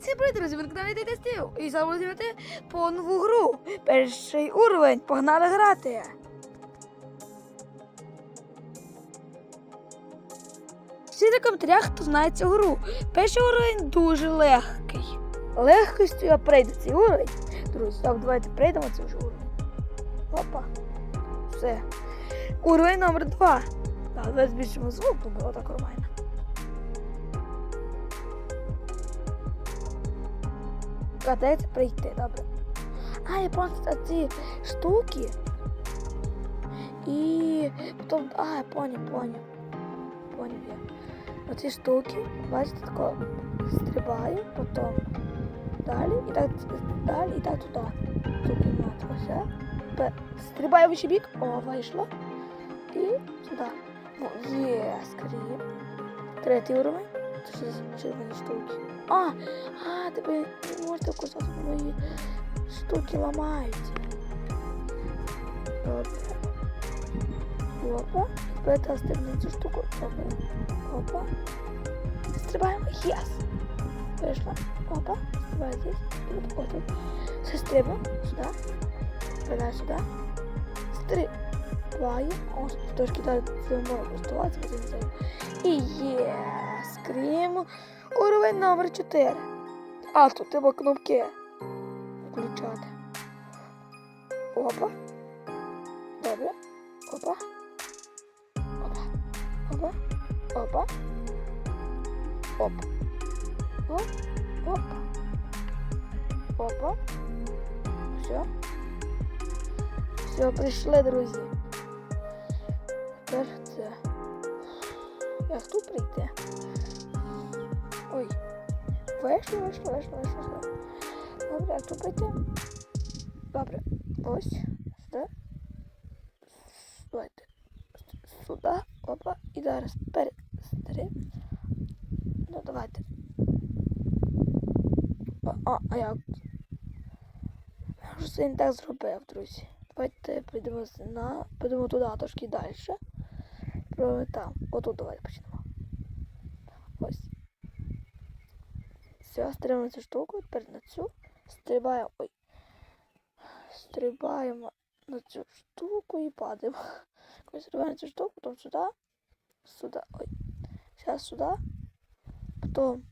Всім привіт, друзі, ви на каналі. І будемо грати по нову гру. Перший уровень. Погнали грати. Всі в коментарях, хто знає цю гру. Перший уровень дуже легкий. Легкістю я пройду цей уровень. Друзі, так, давайте пройдемо цей вже уровень. Опа. Все. Уровень номер два. Так, давайте збільшимо звук, бо було так нормально. Гадається прийти, добре. А, я просто ці штуки. І потім. А, я поняв, поняв. Поняв я. Оці штуки, бачите, тако стрибаю, потім далі і так далі і так туди. Ту кімнату. Все. Стрибаю в бік. О, вийшло. І сюди. О, Є, скоріше. Третій уровень. Це червоні штуки. А, а, тебе не можете кусати мої штуки ламаються. Добре. Опа. Тепер та стрибну цю штуку. Опа. Опа. Стрибаємо. Єс. Вийшла. Опа. Стрибаю здесь. Тут, о, тут. Все стрибаємо. Сюди. Стрибаю сюди. Стрибаю. О, трошки далі це можна користуватися, бо це не знаю. І є. Скрім. Номер 4. А, тут треба кнопки включати. Опа. Добре. Опа. Опа. Опа. Опа. Оп. Оп. Опа. Опа. Все. Все, прийшли, друзі. Тепер це. Як тут прийти? Ой. Вийшло, вийшло, вийшло, вийшло. Добре, як тут? Добре. Ось. Сюди. Давайте. Сюди. Опа. І зараз перед. Ну, давайте. А, а, а як? Я вже не так зробив, друзі. Давайте підемо на... Підемо туди трошки далі. Пробуємо там. Отут давайте почнемо. Ось. Все, стрибаємо цю штуку, тепер на цю. Стрибаємо. Ой. Стрибаємо на цю штуку і падаємо. Стрибаємо цю штуку, потім сюди. Сюди. Ой. Зараз сюди. Потім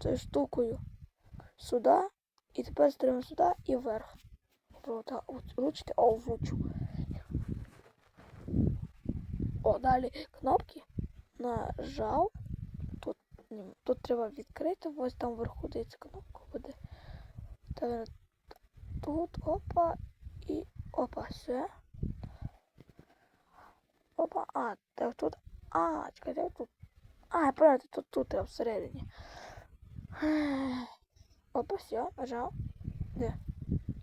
цією штукою сюди. І тепер стрибаємо сюди і вверх. Просто влучити. О, влучу. О, далі кнопки. Нажав. Ні, тут треба відкрити. Ось там вверху дивіться кнопка буде. Та тут опа і опа, все. Опа, а, так тут. А, чекайте, тут. А, я понял, тут тут треба всередині. Опа, все, нажав. Де?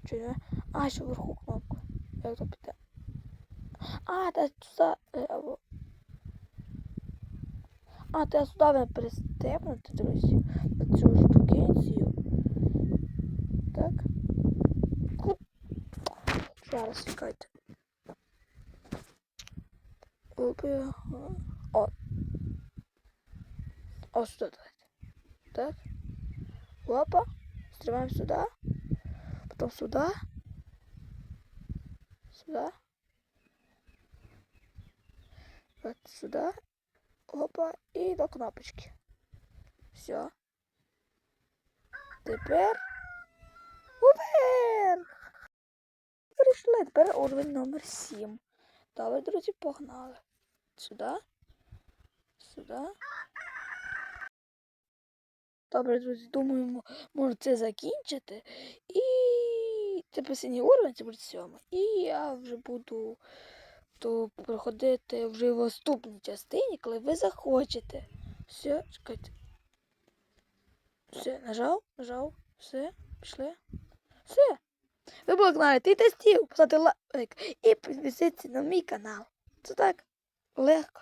Чи не? А, ще вверху кнопку. Як тут піде? А, та туди. А, я сюди пристебнути, друзі. На цю штукенцію. Так. Зараз чекайте. О. О, сюди давайте. Так. Опа. Стрибаем сюда. Потом сюда. Сюда. Вот сюда. Опа. І до кнопочки. Все. Тепер. Уверх! Прийшли. Тепер уровень номер 7. Добре, друзі, погнали. Сюди. Сюди. Добре, друзі, думаю, мо- можу це закінчити. І це останній уровень, це буде сьомий. І я вже буду то проходити вже в наступній частині, коли ви захочете. Все, чекайте. Все, нажав, нажав, все, пішли. Все. Ви були каналі ти тестів, поставте лайк і підписуйтесь на мій канал. Це так легко.